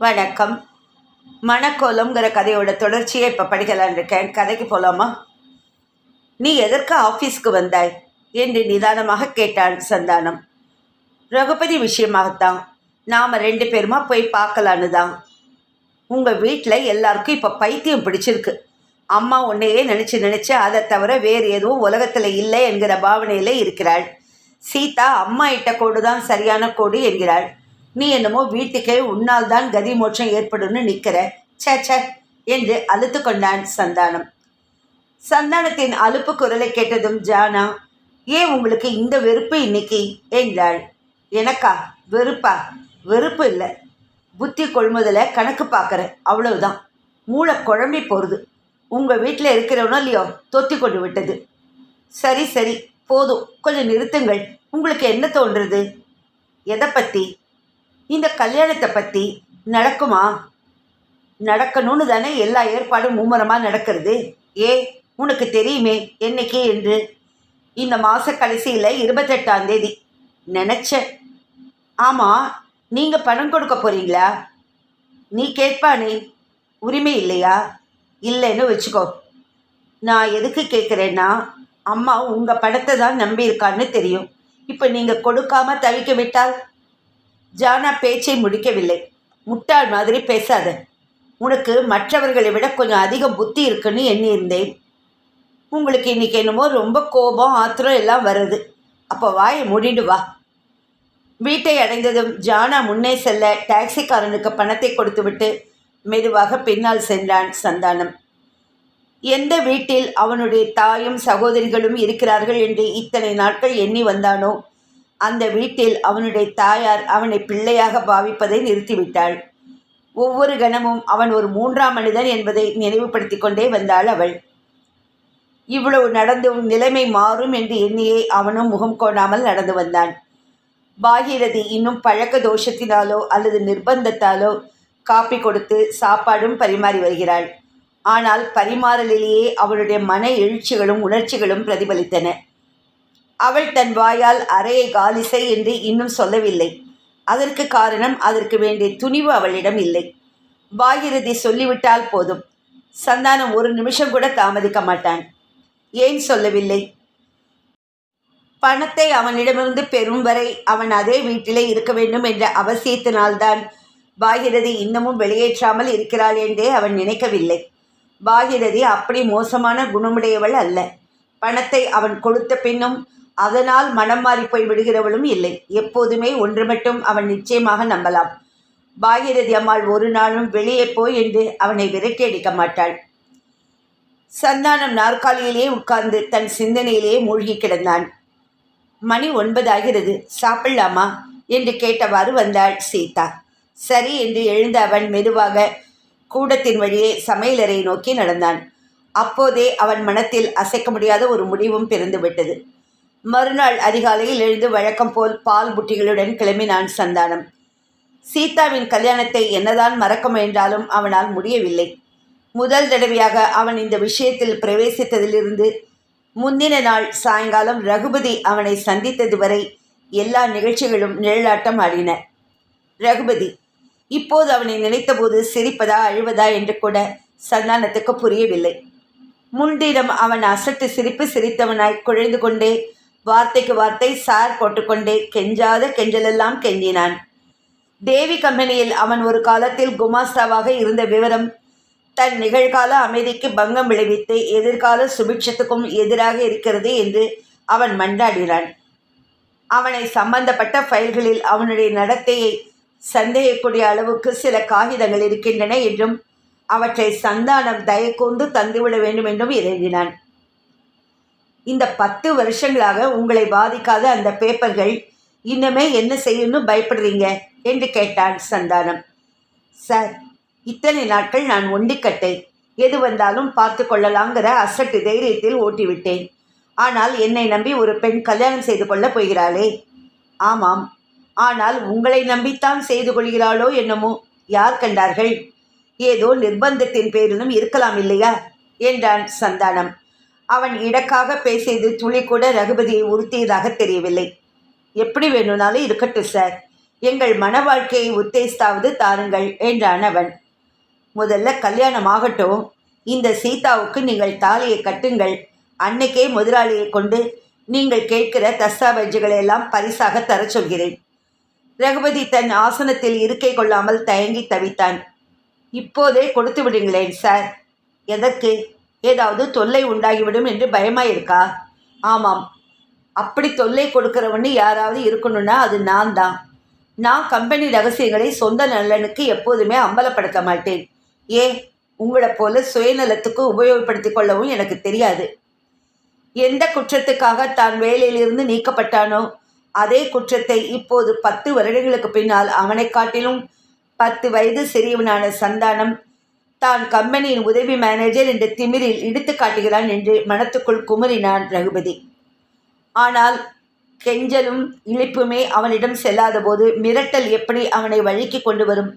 வணக்கம். மணக்கோலம்ங்கிற கதையோட தொடர்ச்சியை இப்போ படிக்கலான் இருக்கேன் கதைக்கு போகலாமா நீ எதற்கு ஆஃபீஸ்க்கு வந்தாய்? என்று நிதானமாக கேட்டான் சந்தானம். ரகுபதி விஷயமாகத்தான். நாம் ரெண்டு பேருமா போய் பார்க்கலான்னு தான். உங்கள் வீட்டில் எல்லாருக்கும் இப்போ பைத்தியம் பிடிச்சிருக்கு. அம்மா உன்னையே நினச்சி நினச்சி அதை தவிர வேறு எதுவும் உலகத்தில் இல்லை என்கிற பாவனையில் இருக்கிறாள். சீதா அம்மா இட்ட கோடு தான் சரியான கோடு என்கிறாள். நீ என்னமோ வீட்டுக்கே உன்னால் தான் கதி மோட்சம் ஏற்படும்னு நிற்கிற ச்சே சே என்று அழுத்து கொண்டான் சந்தானம். சந்தானத்தின் அலுப்பு குரலை கேட்டதும் ஜானா ஏன் உங்களுக்கு இந்த வெறுப்பு இன்னைக்கு? என்றாள். எனக்கா? வெறுப்பா? வெறுப்பு இல்லை. புத்தி கொள்முதலை கணக்கு பார்க்குறேன் அவ்வளவுதான். மூளை குழம்பி போகிறது உங்கள் வீட்டில் இருக்கிறவனோ இல்லையோ தொத்தி கொண்டு விட்டது. சரி சரி. போதும். கொஞ்சம் நிறுத்துங்கள். உங்களுக்கு என்ன தோன்றுறது எதை பற்றி இந்த கல்யாணத்தை பற்றி நடக்குமா? நடக்கணும்னு தானே எல்லா ஏற்பாடும் மும்முரமாக நடக்கிறது. ஏ உனக்கு தெரியுமே என்னைக்கு என்று. இந்த மாத கடைசியில் இருபத்தெட்டாம் தேதி. நினச்சேன். ஆமாம் நீங்கள் பணம் கொடுக்க போகிறீங்களா நீ கேட்பானே உரிமை இல்லையா? இல்லைன்னு வச்சுக்கோ. நான் எதுக்கு கேட்குறேன்னா அம்மா உங்கள் பணத்தை தான் நம்பியிருக்கான்னு தெரியும். இப்போ நீங்கள் கொடுக்காம தவிக்க விட்டால் ஜானா பேச்சை முடிக்கவில்லை. முட்டாள் மாதிரி பேசாத. உனக்கு மற்றவர்களை விட கொஞ்சம் அதிகம் புத்தி இருக்குன்னு எண்ணியிருந்தேன். உங்களுக்கு இன்னைக்கு என்னமோ ரொம்ப கோபம் ஆத்திரம் எல்லாம் வருது. அப்போ வாயை முடிண்டு வா. வீட்டை அடைந்ததும் ஜானா முன்னே செல்ல டாக்ஸிக்காரனுக்கு பணத்தை கொடுத்துவிட்டு மெதுவாக பின்னால் சென்றான் சந்தானம். எந்த வீட்டில் அவனுடைய தாயும் சகோதரிகளும் இருக்கிறார்கள் என்று இத்தனை நாட்கள் எண்ணி வந்தானோ? அந்த வீட்டில் அவனுடைய தாயார் அவனை பிள்ளையாக பாவிப்பதை நிறுத்திவிட்டாள். ஒவ்வொரு கணமும் அவன் ஒரு மூன்றாம் மனிதன் என்பதை நினைவுபடுத்திக் கொண்டே வந்தாள் அவள். இவ்வளவு நடந்தும் நிலைமை மாறும் என்று எண்ணியே அவனும் முகம் கோணாமல் நடந்து வந்தான். பாகீரதி இன்னும் பழக்க தோஷத்தினாலோ அல்லது நிர்பந்தத்தாலோ காப்பி கொடுத்து சாப்பாடும் பரிமாறி வருகிறாள். ஆனால் பரிமாறலிலேயே அவளுடைய மன எழுச்சிகளும் உணர்ச்சிகளும் பிரதிபலித்தன. அவள் தன் வாயால் அறையை காலி செய் என்று இன்னும் சொல்லவில்லை. அதற்கு காரணம் அதற்கு வேண்டிய துணிவு அவளிடம் இல்லை. பாகிரதி சொல்லிவிட்டால் போதும். சந்தானம் ஒரு நிமிஷம் கூட தாமதிக்க மாட்டான். ஏன் சொல்லவில்லை? பணத்தை அவனிடமிருந்து பெறும் வரை அவன் அதே வீட்டிலே இருக்க வேண்டும் என்ற அவசியத்தினால்தான் பாகிரதி இன்னமும் வெளியேற்றாமல் இருக்கிறாள் என்றே அவன் நினைக்கவில்லை. பாகிரதி அப்படி மோசமான குணமுடையவள் அல்ல. பணத்தை அவன் கொடுத்த பின்னும் அதனால் மனம் மாறி போய் விடுகிறவளும் இல்லை. எப்போதுமே ஒன்று மட்டும் அவன் நிச்சயமாக நம்பலாம். பாகிரதி அம்மாள் ஒரு நாளும் வெளியே போய் என்று அவனை விரட்டி அடிக்க மாட்டாள். சந்தானம் நாற்காலியிலே உட்கார்ந்து தன் சிந்தனையிலேயே மூழ்கி கிடந்தான். மணி ஒன்பதாகிறது சாப்பிடலாமா? என்று கேட்டவாறு வந்தாள் சீதா. சரி என்று எழுந்த அவன் மெதுவாக கூடத்தின் வழியே சமையலறை நோக்கி நடந்தான். அப்போதே அவன் மனத்தில் அசைக்க முடியாத ஒரு முடிவும் பிறந்துவிட்டது. மறுநாள் அதிகாலையில் எழுந்து வழக்கம் போல் பால் புட்டிகளுடன் கிளம்பினான் சந்தானம். சீதாவின் கல்யாணத்தை என்னதான் மறக்க முயன்றாலும் அவனால் முடியவில்லை. முதல் தடவையாக அவன் இந்த விஷயத்தில் பிரவேசித்ததிலிருந்து முந்தின நாள் சாயங்காலம் ரகுபதி அவனை சந்தித்தது வரை எல்லா நிகழ்ச்சிகளும் நிழலாட்டம் ஆடின. ரகுபதி இப்போது அவனை நினைத்தபோது சிரிப்பதா அழுவதா என்று கூட சந்தானத்துக்கு புரியவில்லை. முன்தினம் அவன் அசட்டு சிரிப்பு சிரித்தவனாய் குழைந்து கொண்டே வார்த்தைக்கு வார்த்தை சார் போட்டுக்கொண்டே கெஞ்சாத கெஞ்சலெல்லாம் கெஞ்சினான். தேவி கம்பெனியில் அவன் ஒரு காலத்தில் குமாஸ்தாவாக இருந்த விவரம் தன் நிகழ்கால அமைதிக்கு பங்கம் விளைவித்து எதிர்கால சுபிட்சத்துக்கும் எதிராக இருக்கிறது என்று அவன் மண்டாடினான். அவனை சம்பந்தப்பட்ட ஃபைல்களில் அவனுடைய நடத்தையை சந்தேகக்கூடிய அளவுக்கு சில காகிதங்கள் இருக்கின்றன என்றும் அவற்றை சந்தானம் தயக்கூந்து தந்துவிட வேண்டும் என்றும் இறங்கினான். இந்த பத்து வருஷங்களாக உங்களை பாதிக்காத அந்த பேப்பர்கள் இன்னமே என்ன செய்யணும்னு பயப்படுறீங்க? என்று கேட்டான் சந்தானம். சார் இத்தனை நாட்கள் நான் ஒண்டிக்கட்டை எது வந்தாலும் பார்த்து கொள்ளலாங்கிற அசட்டு தைரியத்தில் ஓட்டிவிட்டேன். ஆனால் என்னை நம்பி ஒரு பெண் கல்யாணம் செய்து கொள்ளப் போகிறாளே. ஆமாம். ஆனால் உங்களை நம்பித்தான் செய்து கொள்கிறாளோ என்னமோ? யார் கண்டார்கள்? ஏதோ நிர்பந்தத்தின் பேரிலும் இருக்கலாம் இல்லையா? என்றான் சந்தானம். அவன் இடக்காக பேசியது துளி கூட ரகுபதியை உறுத்தியதாக தெரியவில்லை. எப்படி வேணும்னாலும் இருக்கட்டும் சார் எங்கள் மன வாழ்க்கையை உத்தேசித்தாவது தாருங்கள் என்றான் அவன். முதல்ல கல்யாணம் ஆகட்டும். இந்த சீதாவுக்கு நீங்கள் தாலியை கட்டுங்கள். அன்னைக்கே முதலாளியை கொண்டு நீங்கள் கேட்கிற தஸ்தாவேஜுகளை எல்லாம் பரிசாக தரச் சொல்கிறேன். ரகுபதி தன் ஆசனத்தில் இருக்கை கொள்ளாமல் தயங்கி தவித்தான். இப்போதே கொடுத்து விடுங்களேன் சார் எதற்கு? ஏதாவது தொல்லை உண்டாகிவிடும் என்று பயமாயிருக்கா ஆமாம். அப்படி தொல்லை கொடுக்கிறவன்னு யாராவது இருக்கணும்னா அது நான் தான். நான் கம்பெனி ரகசியங்களை சொந்த நலனுக்கு எப்போதுமே அம்பலப்படுத்த மாட்டேன். ஏ உங்களை போல சுயநலத்துக்கு உபயோகப்படுத்திக் கொள்ளவும் எனக்கு தெரியாது. எந்த குற்றத்துக்காக தான் வேலையிலிருந்து நீக்கப்பட்டானோ அதே குற்றத்தை இப்போது பத்து வருடங்களுக்கு பின்னால் அவனை காட்டிலும் பத்து வயது சிறியவனான சந்தானம் தான் கம்பெனியின் உதவி மேனேஜர் என்ற திமிரில் இடித்து காட்டுகிறான் என்று மனத்துக்குள் குமரினான் ரகுபதி. ஆனால் கெஞ்சலும் இழிப்புமே அவனிடம் செல்லாத போது மிரட்டல் எப்படி அவனை வழிக்கு கொண்டு வரும்?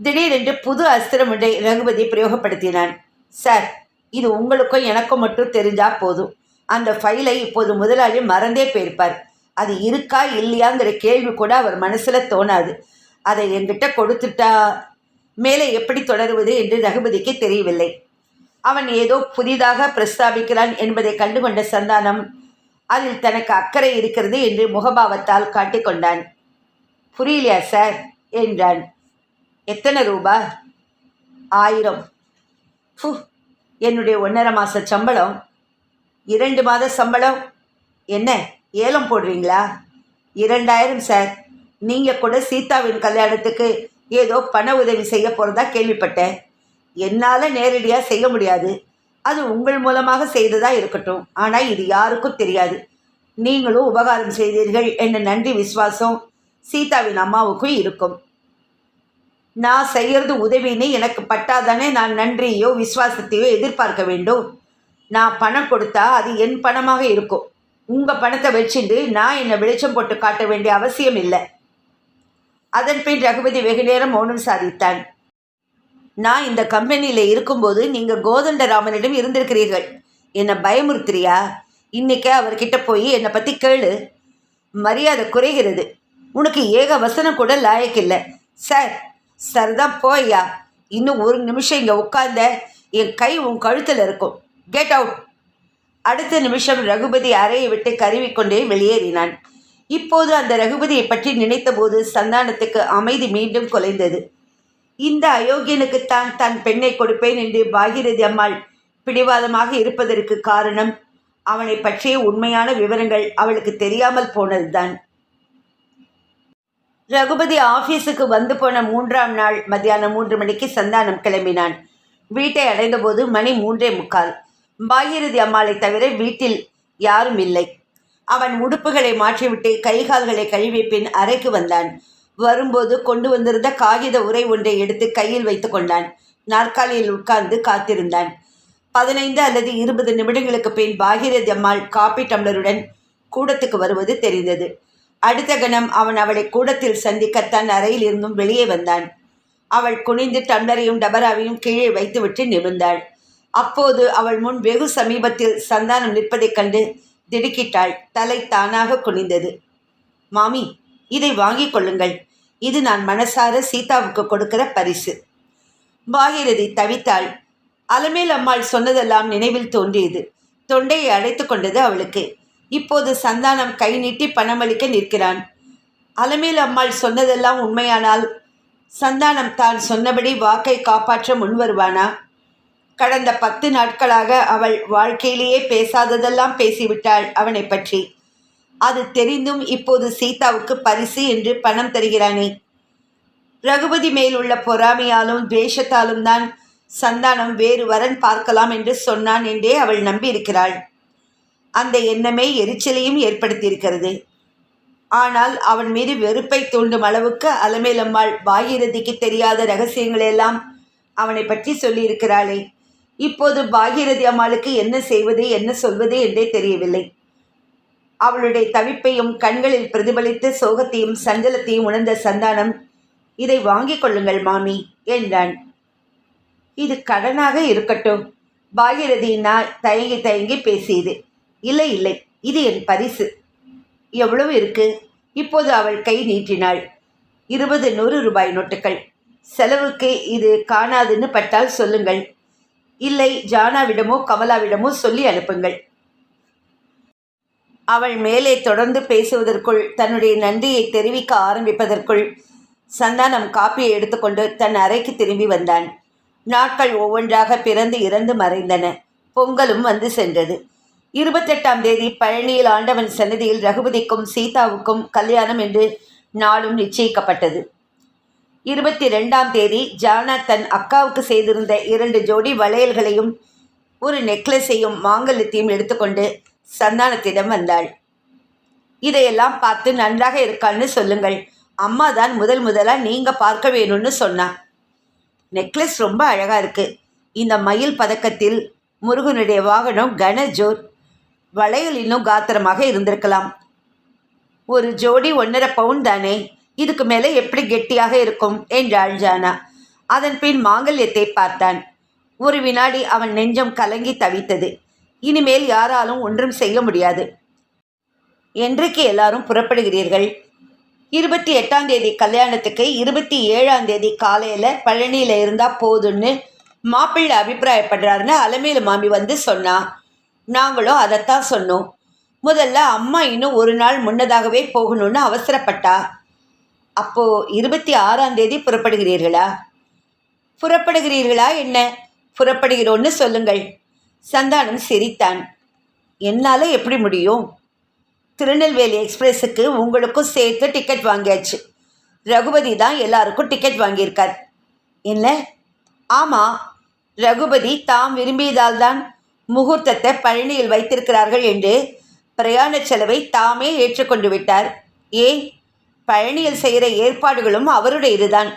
திடீரென்று புது அஸ்திரம் ஒன்றை ரகுபதி பிரயோகப்படுத்தினான். சார் இது உங்களுக்கும் எனக்கும் மட்டும் தெரிஞ்சா போதும். அந்த ஃபைலை இப்போது முதலாளி மறந்தே போயிருப்பார். அது இருக்கா இல்லையாங்கிற கேள்வி கூட அவர் மனசில் தோணாது. அதை என்கிட்ட கொடுத்துட்டா மேலே எப்படி தொடருவது என்று ரகுபதிக்கு தெரியவில்லை. அவன் ஏதோ புதிதாக பிரஸ்தாபிக்கிறான் என்பதை கண்டுகொண்ட சந்தானம் அதில் தனக்கு அக்கறை இருக்கிறது என்று முகபாவத்தால் காட்டிக்கொண்டான் புரியலையா சார்? என்றான். எத்தனை ரூபா? ஆயிரம். ஃபு என்னுடைய ஒன்றரை மாத சம்பளம். இரண்டு மாத சம்பளம். என்ன ஏலம் போடுறீங்களா? இரண்டாயிரம் சார். நீங்கள் கூட சீதாவின் கல்யாணத்துக்கு ஏதோ பண உதவி செய்ய போகிறதா கேள்விப்பட்டேன். என்னால் நேரடியாக செய்ய முடியாது. அது உங்கள் மூலமாக செய்ததா இருக்கட்டும். ஆனால் இது யாருக்கும் தெரியாது. நீங்களும் உபகாரம் செய்தீர்கள் என்ற நன்றி விசுவாசம் சீதாவின் அம்மாவுக்கும் இருக்கும். நான் செய்யறது உதவின்னு எனக்கு பட்டாதானே நான் நன்றியோ விசுவாசத்தையோ எதிர்பார்க்க வேண்டும். நான் பணம் கொடுத்தா அது என் பணமாக இருக்கும். உங்கள் பணத்தை வச்சுட்டு நான் என்னை வெளிச்சம் போட்டு காட்ட வேண்டிய அவசியம் இல்லை. அதன் பின் ரகுபதி வெகு நேரம் மௌனம் சாதித்தான். நான் இந்த கம்பெனியில் இருக்கும்போது நீங்கள் கோதண்டராமனிடம் இருந்திருக்கிறீர்கள். என்னை பயமுறுத்துறியா? இன்னைக்கே அவர்கிட்ட போய் என்னை பற்றி கேளு. மரியாதை குறைகிறது. உனக்கு ஏக வசனம் கூட லாயக்கில்லை. சார் சார் தான் போய்யா. இன்னும் ஒரு நிமிஷம் இங்கே உட்கார்ந்த என் கை உன் கழுத்தில் இருக்கும். கெட் அவுட் அடுத்த நிமிஷம் ரகுபதி அறையை விட்டு கருவிக்கொண்டே வெளியேறினான். இப்போது அந்த ரகுபதியை பற்றி நினைத்தபோது சந்தானத்துக்கு அமைதி மீண்டும் குலைந்தது. இந்த அயோக்கியனுக்குத்தான் தன் பெண்ணை கொடுப்பேன் என்று பாகிரதி அம்மாள் பிடிவாதமாக இருப்பதற்கு காரணம் அவனை பற்றிய உண்மையான விவரங்கள் அவளுக்கு தெரியாமல் போனதுதான். ரகுபதி ஆபீஸுக்கு வந்து போன மூன்றாம் நாள் மத்தியானம் மூன்று மணிக்கு சந்தானம் கிளம்பினான். வீட்டை அடைந்தபோது மணி மூன்றே முக்கால். பாகிரதி அம்மாளை தவிர வீட்டில் யாரும் இல்லை. அவன் உடுப்புகளை மாற்றிவிட்டு கைகால்களை கழுவி பின் அறைக்கு வந்தான். வரும்போது கொண்டு வந்திருந்த காகித உரை ஒன்றை எடுத்து கையில் வைத்து கொண்டான். நாற்காலியில் உட்கார்ந்து காத்திருந்தான். பதினைந்து அல்லது இருபது நிமிடங்களுக்கு பின் பாகிரதி அம்மாள் காப்பி டம்ளருடன் கூடத்துக்கு வருவது தெரிந்தது. அடுத்த கணம் அவன் அவளை கூடத்தில் சந்திக்க தன் அறையில் இருந்தும் வெளியே வந்தான். அவள் குனிந்து டம்ளரையும் டபராவையும் கீழே வைத்துவிட்டு நிமிர்ந்தாள். அப்போது அவள் முன் வெகு சமீபத்தில் சந்தானம் நிற்பதைக் கண்டு திடுக்கிட்டாள். தலை தானாக குனிந்தது. மாமி இதை வாங்கிக் கொள்ளுங்கள். இது நான் மனசார சீதாவுக்கு கொடுக்கிற பரிசு. பாகிரதி தவித்தாள். அலமேல் அம்மாள் சொன்னதெல்லாம் நினைவில் தோன்றியது. தொண்டையை அடைத்து கொண்டது அவளுக்கு. இப்போது சந்தானம் கை நீட்டி பணமளிக்க நிற்கிறான். அலமேல் அம்மாள் சொன்னதெல்லாம் உண்மையானால் சந்தானம் தான் சொன்னபடி வாக்கை காப்பாற்ற முன்வருவானா? கடந்த பத்து நாட்களாக அவள் வாழ்க்கையிலேயே பேசாததெல்லாம் பேசிவிட்டாள் அவனை பற்றி. அது தெரிந்தும் இப்போது சீதாவுக்கு பரிசு என்று பணம் தருகிறானே. ரகுபதி மேல் உள்ள பொறாமையாலும் துவேஷத்தாலும் தான் சந்தானம் வேறு வரன் பார்க்கலாம் என்று சொன்னான் என்றே அவள் நம்பியிருக்கிறாள். அந்த எண்ணமே எரிச்சலையும் ஏற்படுத்தியிருக்கிறது. ஆனால் அவன் மீது வெறுப்பை தூண்டும் அளவுக்கு அலமேலம்மாள் பாகீரதிக்கு தெரியாத ரகசியங்களெல்லாம் அவனை பற்றி சொல்லியிருக்கிறாளே. இப்போது பாகீரதி அம்மாளுக்கு என்ன செய்வது என்ன சொல்வது என்றே தெரியவில்லை. அவளுடைய தவிப்பையும் கண்களில் பிரதிபலித்து சோகத்தையும் சஞ்சலத்தையும் உணர்ந்த சந்தானம் இதை வாங்கிக் கொள்ளுங்கள் மாமி என்றான். இது கடனாக இருக்கட்டும். பாகிரதி நான் தயங்கி தயங்கி பேசியது. இல்லை இல்லை இது என் பரிசு. எவ்வளவு இருக்கு? இப்போது அவள் கை நீட்டினாள். இருபது நூறு ரூபாய் நோட்டுகள். செலவுக்கு இது காணாதுன்னு பட்டால் சொல்லுங்கள். இல்லை ஜானாவிடமோ கமலாவிடமோ சொல்லி அனுப்புங்கள். அவள் மேலே தொடர்ந்து பேசுவதற்குள் தன்னுடைய நன்றியை தெரிவிக்க ஆரம்பிப்பதற்குள் சந்தானம் காப்பியை எடுத்துக்கொண்டு தன் அறைக்கு திரும்பி வந்தான். நாட்கள் ஒவ்வொன்றாக பிறந்து இறந்து மறைந்தன. பொங்கலும் வந்து சென்றது. இருபத்தெட்டாம் தேதி பழனியில் ஆண்டவன் சன்னதியில் ரகுபதிக்கும் சீதாவுக்கும் கல்யாணம் என்று நாளும் நிச்சயிக்கப்பட்டது. இருபத்தி ரெண்டாம் தேதி ஜானா தன் அக்காவுக்கு செய்திருந்த இரண்டு ஜோடி வளையல்களையும் ஒரு நெக்லஸையும் மாங்கல்யத்தையும் எடுத்துக்கொண்டு சந்தானத்திடம் வந்தாள். இதையெல்லாம் பார்த்து நன்றாக இருக்கான்னு சொல்லுங்கள். அம்மா தான் முதல் முதலாக நீங்கள் பார்க்க வேணும்னு சொன்னா. நெக்லஸ் ரொம்ப அழகாக இருக்குது இந்த மயில் பதக்கத்தில் முருகனுடைய வாகனம் கனஜோர் வளையல் இன்னும் காத்திரமாக இருந்திருக்கலாம். ஒரு ஜோடி ஒன்றரை பவுன் தானே? இதுக்கு மேலே எப்படி கெட்டியாக இருக்கும்? என்றாள் ஜானா. அதன் பின் மாங்கல்யத்தை பார்த்தான். ஒரு வினாடி அவன் நெஞ்சம் கலங்கி தவித்தது. இனிமேல் யாராலும் ஒன்றும் செய்ய முடியாது. என்றைக்கு எல்லாரும் புறப்படுகிறீர்கள்? இருபத்தி எட்டாம் தேதி கல்யாணத்துக்கு இருபத்தி ஏழாம் தேதி காலையில் பழனியில் இருந்தால் போதும்னு மாப்பிள்ளை அபிப்பிராயப்படுறாருன்னு அலமேலு மாமி வந்து சொன்னா. நாங்களும் அதைத்தான் சொன்னோம். முதல்ல அம்மா இன்னும் ஒரு நாள் முன்னதாகவே போகணும்னு அவசரப்பட்டா. அப்போ இருபத்தி ஆறாம் தேதி புறப்படுகிறீர்களா? புறப்படுகிறீர்களா என்ன? புறப்படுகிறோன்னு சொல்லுங்கள். சந்தானம் சிரித்தான். என்னால் எப்படி முடியும்? திருநெல்வேலி எக்ஸ்பிரஸுக்கு உங்களுக்கும் சேர்த்து டிக்கெட் வாங்கியாச்சு. ரகுபதி தான் எல்லாருக்கும் டிக்கெட் வாங்கியிருக்கார். என்ன? ஆமாம் ரகுபதி தாம் விரும்பியதால் தான் முகூர்த்தத்தை பழனியில் வைத்திருக்கிறார்கள் என்று பிரயாண செலவை தாமே ஏற்றுக்கொண்டு விட்டார். ஏன்? பழனியில் செய்கிற ஏற்பாடுகளும் அவருடைய இதுதான்.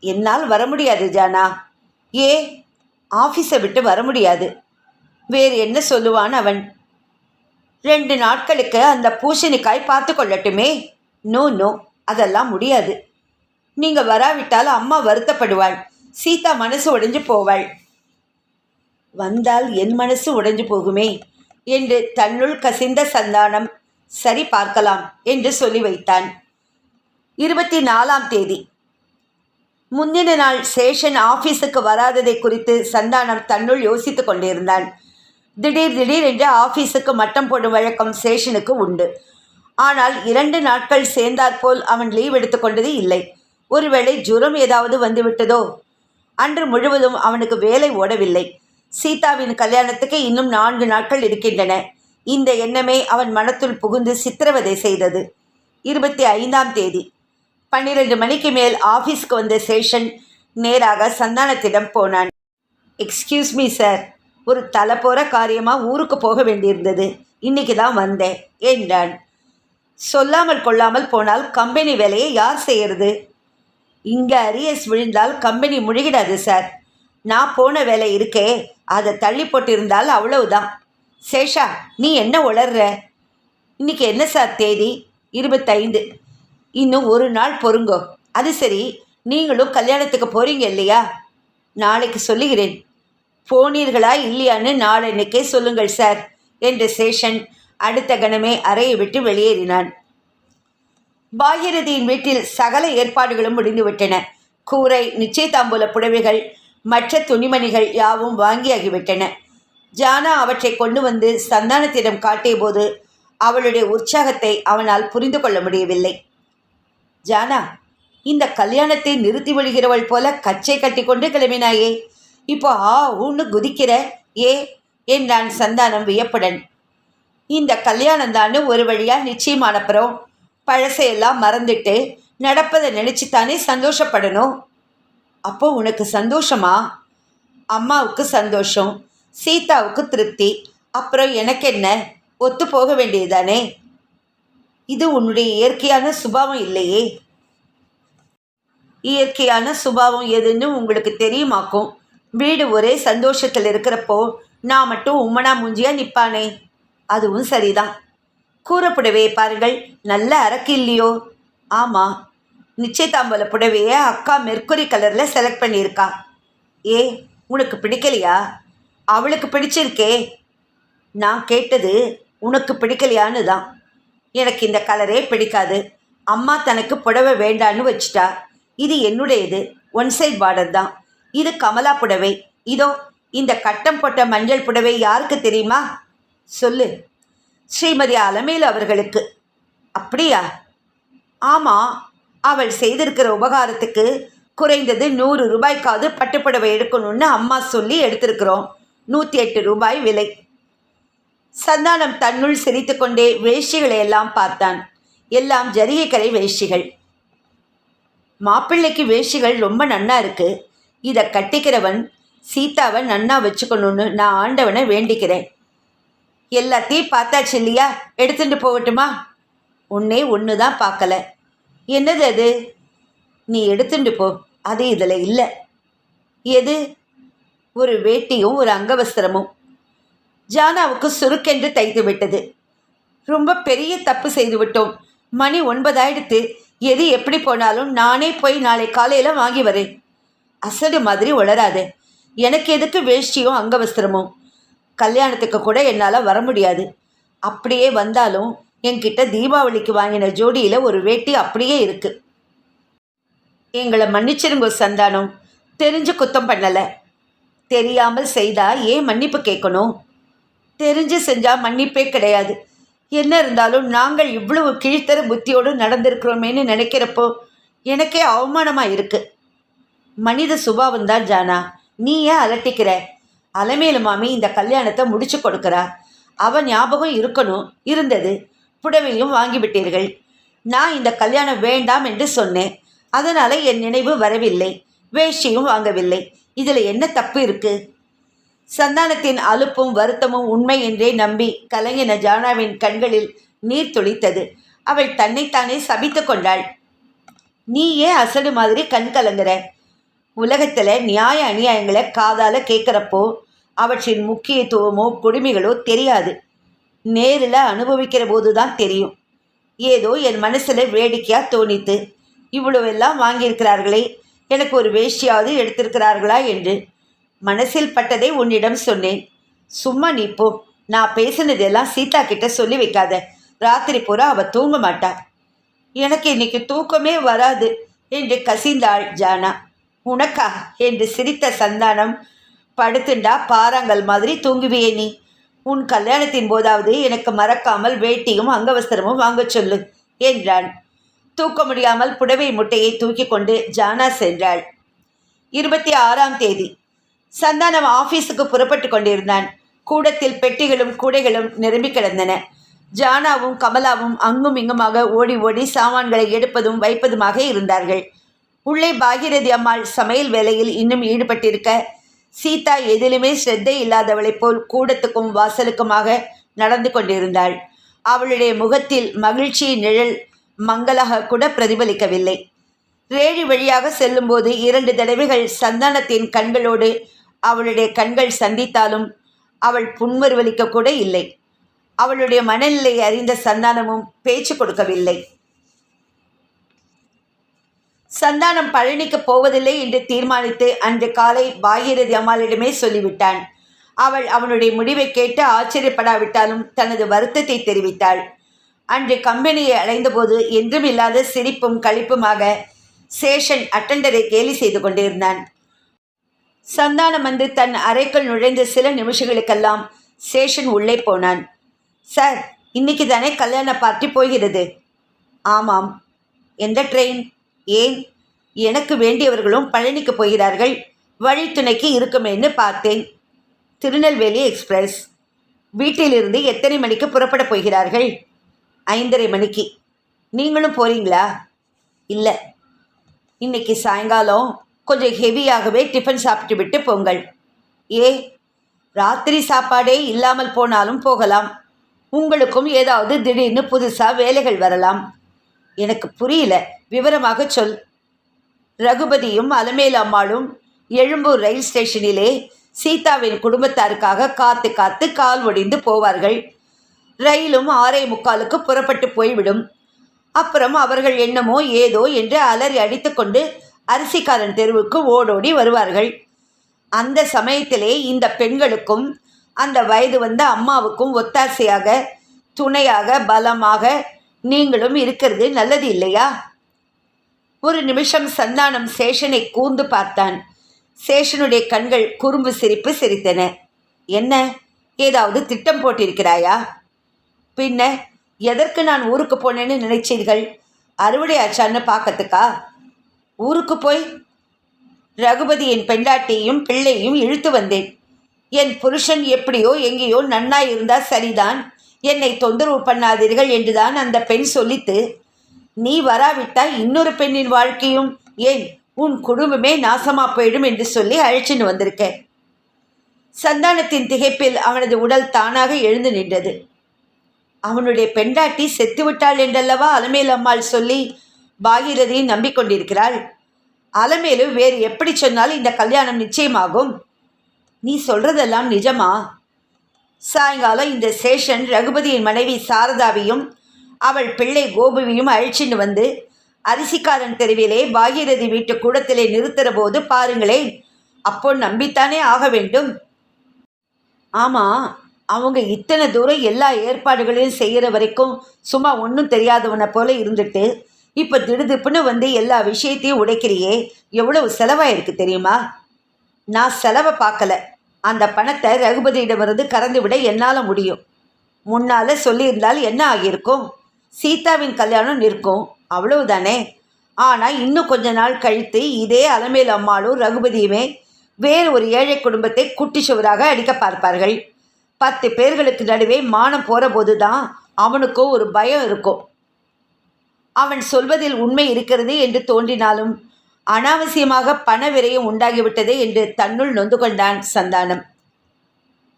என்னால் வர முடியாது ஜானா. ஏ ஆஃபீஸை விட்டு வர முடியாது. வேறு என்ன சொல்லுவான் அவன்? ரெண்டு நாட்களுக்கு அந்த பூசணிக்காய் பார்த்து கொள்ளட்டுமே? நோ நோ அதெல்லாம் முடியாது. நீங்கள் வராவிட்டால் அம்மா வருத்தப்படுவாள். சீதா மனசு உடைஞ்சு போவாள். வந்தால் என் மனசு உடைஞ்சு போகுமே? என்று தன்னுள் கசிந்த சந்தானம் சரி பார்க்கலாம் என்று சொல்லி வைத்தான். இருபத்தி நாலாம் தேதி. முந்தின நாள் சேஷன் ஆஃபீஸுக்கு வராததை குறித்து சந்தானம் தன்னுள் யோசித்து கொண்டிருந்தான். திடீர் திடீர் என்று ஆஃபீஸுக்கு மட்டம் போடும் வழக்கம் சேஷனுக்கு உண்டு. ஆனால் இரண்டு நாட்கள் சேர்ந்தாற்போல் அவன் லீவ் எடுத்துக்கொண்டது இல்லை. ஒருவேளை ஜுரம் ஏதாவது வந்துவிட்டதோ? அன்று முழுவதும் அவனுக்கு வேலை ஓடவில்லை. சீதாவின் கல்யாணத்துக்கு இன்னும் நான்கு நாட்கள் இருக்கின்றன. இந்த எண்ணமே அவன் மனத்துள் புகுந்து சித்திரவதை செய்தது. இருபத்தி ஐந்தாம் தேதி. பன்னிரண்டு மணிக்கு மேல் ஆஃபீஸ்க்கு வந்த சேஷன் நேராக சந்தானத்திடம் போனான். எக்ஸ்கியூஸ் மீ சார் ஒரு தலை போகிற காரியமாக ஊருக்கு போக வேண்டியிருந்தது. இன்னைக்கு தான் வந்தேன் என்றான். சொல்லாமல் கொள்ளாமல் போனால் கம்பெனி வேலையை யார் செய்யறது? இங்கே அரியஸ் விழுந்தால் கம்பெனி முழுகிடாது சார் நான் போன வேலை இருக்கே. அதை தள்ளி போட்டிருந்தால் அவ்வளவுதான். சேஷா நீ என்ன உளர்ற? இன்னைக்கு என்ன சார் தேதி? இருபத்தைந்து. இன்னும் ஒரு நாள் பொறுங்கோ. அது சரி நீங்களும் கல்யாணத்துக்கு போகிறீங்க இல்லையா? நாளைக்கு சொல்லுகிறேன். போனீர்களா இல்லையான்னு நாளன்னைக்கே சொல்லுங்கள் சார் என்ற சேஷன் அடுத்த கணமே அறையை விட்டு வெளியேறினான். பாகிரதியின் வீட்டில் சகல ஏற்பாடுகளும் முடிந்துவிட்டன. கூரை நிச்சயதாம்பூல புடவைகள் மற்ற துணிமணிகள் யாவும் வாங்கியாகிவிட்டன. ஜானா அவற்றை கொண்டு வந்து சந்தானத்திடம் காட்டியபோது அவளுடைய உற்சாகத்தை அவனால் புரிந்து கொள்ள முடியவில்லை. ஜானா இந்த கல்யாணத்தை நிறுத்தி விடுகிறவள் போல கச்சை கட்டிக்கொண்டு கிளம்பினாயே. இப்போ ஆ ஊன்னு குதிக்கிற ஏ என்றான் சந்தானம் வியப்புடன். இந்த கல்யாணம் தானே ஒரு வழியாக நிச்சயமானப்புறம் பழசையெல்லாம் மறந்துட்டு நடப்பதை நினச்சித்தானே சந்தோஷப்படணும். அப்போ உனக்கு சந்தோஷமா? அம்மாவுக்கு சந்தோஷம். சீதாவுக்கு திருப்தி. அப்புறம் எனக்கு என்ன ஒத்து போக வேண்டியதுதானே? இது உன்னுடைய இயற்கையான சுபாவம் இல்லையே. இயற்கையான சுபாவம் எதுன்னு உங்களுக்கு தெரியுமாக்கும்? வீடு ஒரே சந்தோஷத்தில் இருக்கிறப்போ நான் மட்டும் உம்மனா மூஞ்சியா நிற்பானே அதுவும் சரிதான். கூறப்புடவையை பாருங்கள் நல்ல அரக்கு இல்லையோ? ஆமாம் நிச்சயதாம்பல புடவையை அக்கா மெர்க்குரி கலரில் செலக்ட் பண்ணியிருக்கா. ஏ உனக்கு பிடிக்கலையா? அவளுக்கு பிடிச்சிருக்கே. நான் கேட்டது உனக்கு பிடிக்கலையான்னு தான். எனக்கு இந்த கலரே பிடிக்காது. அம்மா தனக்கு புடவை வேண்டான்னு வச்சிட்டா. இது என்னுடையது. ஒன் சைட் பார்டர் தான். இது கமலா புடவை. இதோ இந்த கட்டம் போட்ட மஞ்சள் புடவை யாருக்கு தெரியுமா? சொல்லு. ஸ்ரீமதி அலமேல் அவர்களுக்கு. அப்படியா? ஆமாம் அவள் செய்திருக்கிற உபகாரத்துக்கு குறைந்தது நூறு ரூபாய்க்காவது பட்டுப்புடவை எடுக்கணும்னு அம்மா சொல்லி எடுத்திருக்கிறோம். நூற்றி எட்டு ரூபாய் விலை. சந்தானம் தன்னுள் சிரித்துக்கொண்டே வேஷ்டிகளை எல்லாம் பார்த்தான். எல்லாம் ஜரிகைக்கரை வேஷ்டிகள். மாப்பிள்ளைக்கு வேஷ்டிகள் ரொம்ப நன்னா இருக்கு. இதை கட்டிக்கிறவன் சீதாவை நன்னா வச்சுக்கணும்னு நான் ஆண்டவனை வேண்டிக்கிறேன். எல்லாத்தையும் பார்த்தாச்சு இல்லையா? எடுத்துட்டு போகட்டுமா? உன்னே ஒன்று தான் பார்க்கல. என்னது அது? நீ எடுத்துட்டு போ. அது இதில் இல்லை. எது? ஒரு வேட்டியும் ஒரு அங்கவஸ்திரமும். ஜானாவுக்கு சுருக்கென்று தைத்து விட்டது. ரொம்ப பெரிய தப்பு செய்து விட்டோம். மணி ஒன்பதாயிடுத்து எது எப்படி போனாலும் நானே போய் நாளை காலையில் வாங்கி வரேன். அசடு மாதிரி உளராது எனக்கு எதுக்கு வேஷ்டியும் அங்கவஸ்திரமும்? கல்யாணத்துக்கு கூட என்னால் வர முடியாது. அப்படியே வந்தாலும் என்கிட்ட தீபாவளிக்கு வாங்கின ஜோடியில் ஒரு வேட்டி அப்படியே இருக்கு. எங்களை மன்னிச்சிருங்க சந்தானம். தெரிஞ்சு குத்தம் பண்ணலை. தெரியாமல் செய்தா ஏன் மன்னிப்பு கேட்கணும்? தெரிஞ்சு செஞ்சால் மன்னிப்பே கிடையாது. என்ன இருந்தாலும் நாங்கள் இவ்வளவு கீழ்த்தர புத்தியோடு நடந்திருக்கிறோமேன்னு நினைக்கிறப்போ எனக்கே அவமானமாக இருக்கு. மனித சுபாவம் தான் ஜானா. நீ ஏன் அலட்டிக்கிற? அலமேலு மாமி இந்த கல்யாணத்தை முடிச்சு கொடுக்குறா. அவன் ஞாபகம் இருக்கணும் இருந்தது. புடவையும் வாங்கிவிட்டீர்கள் நான் இந்த கல்யாணம் வேண்டாம் என்று சொன்னேன். அதனால் என் நினைவு வரவில்லை. வேஷ்டியும் வாங்கவில்லை. இதில் என்ன தப்பு இருக்கு? சந்தானத்தின் அலுப்பும் வருத்தமும் உண்மை என்றே நம்பி கலங்கின ஜானாவின் கண்களில் நீர் துளித்தது. அவள் தன்னைத்தானே சபித்து கொண்டாள். நீ ஏன் அசடு மாதிரி கண் கலங்குற? உலகத்தில் நியாய அநியாயங்களை காதால் கேட்குறப்போ அவற்றின் முக்கியத்துவமோ கொடுமைகளோ தெரியாது. நேரில் அனுபவிக்கிற போது தான் தெரியும். ஏதோ என் மனசில் வேடிக்கையாக தோணித்து இவ்வளவெல்லாம் வாங்கியிருக்கிறார்களே எனக்கு ஒரு வேஷ்டியாவது எடுத்திருக்கிறார்களா என்று மனசில் பட்டதை உன்னிடம் சொன்னேன். சும்மா நீ போ. நான் பேசினதெல்லாம் சீதா கிட்ட சொல்லி வைக்காத. ராத்திரி பூரா அவள் தூங்க மாட்டா. எனக்கு இன்னைக்கு தூக்கமே வராது என்று கசிந்தாள் ஜானா. உனக்கா என்று சிரித்த சந்தானம் படுத்துண்டா பாறாங்கல் மாதிரி தூங்குவியே நீ. உன் கல்யாணத்தின் போதாவது எனக்கு மறக்காமல் வேட்டியும் அங்கவஸ்திரமும் வாங்கச் சொல்லு என்றான். தூக்க முடியாமல் புடவை முட்டையை தூக்கி கொண்டு ஜானா சென்றாள். இருபத்தி ஆறாம் தேதி. சந்தானம் ஆஃபீஸுக்கு புறப்பட்டு கொண்டிருந்தான். கூடத்தில் பெட்டிகளும் கூடைகளும் நிரம்பி கிடந்தன. ஜானாவும் கமலாவும் அங்கும் இங்குமாக ஓடி ஓடி சாமான்களை எடுப்பதும் வைப்பதுமாக இருந்தார்கள். உள்ளே பாகிரதி அம்மாள் சமையல் வேலையில் இன்னும் ஈடுபட்டிருக்க சீதா எதிலுமே ஸ்ரத்தை இல்லாதவளைப் போல் கூடத்துக்கும் வாசலுக்குமாக நடந்து கொண்டிருந்தாள். அவளுடைய முகத்தில் மகிழ்ச்சியின் நிழல் மங்களாக கூட பிரதிபலிக்கவில்லை. ரேழி வழியாக செல்லும்போது இரண்டு தடவைகள் சந்தானத்தின் கண்களோடு அவளுடைய கண்கள் சந்தித்தாலும் அவள் புன்வருவலிக்க கூட இல்லை. அவளுடைய மனநிலை அறிந்த சந்தானமும் பேச்சு கொடுக்கவில்லை. சந்தானம் பழனிக்கு போவதில்லை என்று தீர்மானித்து அன்று காலை பாகீரதி அம்மாளிடமே சொல்லிவிட்டான். அவள் அவனுடைய முடிவை கேட்டு ஆச்சரியப்படாவிட்டாலும் தனது வருத்தத்தை தெரிவித்தாள். அன்று கம்பெனியை அடைந்தபோது என்றும் இல்லாத சிரிப்பும் களிப்புமாக சேஷன் அட்டண்டரை கேலி செய்து கொண்டிருந்தான். சந்தானம் வந்து தன் அறைக்குள் நுழைந்த சில நிமிஷங்களுக்கெல்லாம் சேஷன் உள்ளே போனான். சார் இன்னைக்கு தானே கல்யாண பார்ட்டி போகிறது? ஆமாம். எந்த ட்ரெயின் ஏன்? எனக்கு வேண்டியவர்களும் பழனிக்கு போகிறார்கள். வழித்துணைக்கு இருக்குமேன்னு பார்த்தேன். திருநெல்வேலி எக்ஸ்பிரஸ். வீட்டிலிருந்து எத்தனை மணிக்கு புறப்பட போகிறார்கள்? ஐந்தரை மணிக்கு. நீங்களும் போகிறீங்களா இல்லை. இன்னைக்கு சாயங்காலம் கொஞ்சம் ஹெவியாகவே டிஃபன் சாப்பிட்டு விட்டு போங்கள். ஏ ராத்திரி சாப்பாடே இல்லாமல் போனாலும் போகலாம். உங்களுக்கும் ஏதாவது திடீர்னு புதுசாக வேலைகள் வரலாம். எனக்கு புரியல. விவரமாக சொல். ரகுபதியும் அலமேல் அம்மாளும் எழும்பூர் ரயில் ஸ்டேஷனிலே சீதாவின் குடும்பத்தாருக்காக காத்து காத்து கால் ஒடிந்து போவார்கள். ரயிலும் ஆறே முக்காலுக்கு புறப்பட்டு போய்விடும். அப்புறம் அவர்கள் என்னமோ ஏதோ என்று அலறி அடித்துக்கொண்டு அரிசிக்காரன் தெருவுக்கு ஓடோடி வருவார்கள். அந்த சமயத்திலே இந்த பெண்களுக்கும் அந்த வயது வந்த அம்மாவுக்கும் ஒத்தாசையாக துணையாக பலமாக நீங்களும் இருக்கிறது நல்லது இல்லையா? ஒரு நிமிஷம் சந்தானம் சேஷனை கூர்ந்து பார்த்தான். சேஷனுடைய கண்கள் குறும்பு சிரிப்பு சிரித்தன. என்ன? ஏதாவது திட்டம் போட்டிருக்கிறாயா? பின்ன எதற்கு நான் ஊருக்கு போனேன்னு நினைச்சீர்கள்? அறுவடை ஆச்சான்னு பார்க்கறதுக்கா? ஊருக்கு போய் ரகுபதியின் என் பெண்டாட்டியையும் பிள்ளையும் இழுத்து வந்தேன். என் புருஷன் எப்படியோ எங்கேயோ நன்னா இருந்தா சரிதான். என்னை தொந்தரவு பண்ணாதீர்கள் என்றுதான் அந்த பெண் சொல்லித்து நீ வராவிட்டால் இன்னொரு பெண்ணின் வாழ்க்கையும் ஏன் உன் குடும்பமே நாசமா போயிடும் என்று சொல்லி அழைச்சின்னு வந்திருக்கேன். சந்தானத்தின் திகைப்பில் அவனது உடல் தானாக எழுந்து நின்றது. அவனுடைய பெண்டாட்டி செத்துவிட்டாள் என்றல்லவா அலமேல் அம்மாள் சொல்லி பாகீரதியை நம்பிக்கொண்டிருக்கிறாள். அலமேலு வேறு எப்படி சொன்னாலும் இந்த கல்யாணம் நிச்சயமாகும். நீ சொல்றதெல்லாம் நிஜமா? சாயங்காலம் இந்த சேஷன் ரகுபதியின் மனைவி சாரதாவையும் அவள் பிள்ளை கோபுவையும் அழிச்சின்னு வந்து அரிசிக்காரன் தெருவிலே பாகீரதி வீட்டு கூடத்திலே நிறுத்துற போது பாருங்களேன் அப்போ நம்பித்தானே ஆக வேண்டும். ஆமாம் அவங்க இத்தனை தூரம் எல்லா ஏற்பாடுகளையும் செய்கிற வரைக்கும் சும்மா ஒன்றும் தெரியாதவனை போல இருந்துட்டு இப்போ திடுதிப்புன்னு வந்து எல்லா விஷயத்தையும் உடைக்கிறியே எவ்வளவு செலவாயிருக்கு தெரியுமா? நான் செலவை பார்க்கல. அந்த பணத்தை ரகுபதியிடமிருந்து கறந்து விட என்னால் முடியும். முன்னால் சொல்லியிருந்தால் என்ன ஆகியிருக்கும்? சீதாவின் கல்யாணம் நிற்கும். அவ்வளவுதானே? ஆனால் இன்னும் கொஞ்ச நாள் கழித்து இதே அலமேல் அம்மாளும் ரகுபதியுமே வேறு ஒரு ஏழை குடும்பத்தை குட்டி சுவராக அடிக்க பார்ப்பார்கள். பத்து பேர்களுக்கு நடுவே மானம் போகிற போது தான் அவனுக்கும் ஒரு பயம் இருக்கும். அவன் சொல்வதில் உண்மை இருக்கிறது என்று தோன்றினாலும் அனாவசியமாக பண விரயம் உண்டாகிவிட்டதே என்று தன்னுள் நொந்து கொண்டான் சந்தானம்.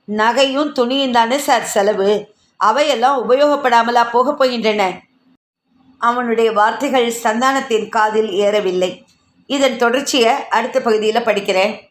நகையும் துணியும் தானே சார் செலவு. அவையெல்லாம் உபயோகப்படாமலா போகப் போகின்றன. அவனுடைய வார்த்தைகள் சந்தானத்தின் காதில் ஏறவில்லை. இதன் தொடர்ச்சியை அடுத்த பகுதியில் படிக்கிறேன்.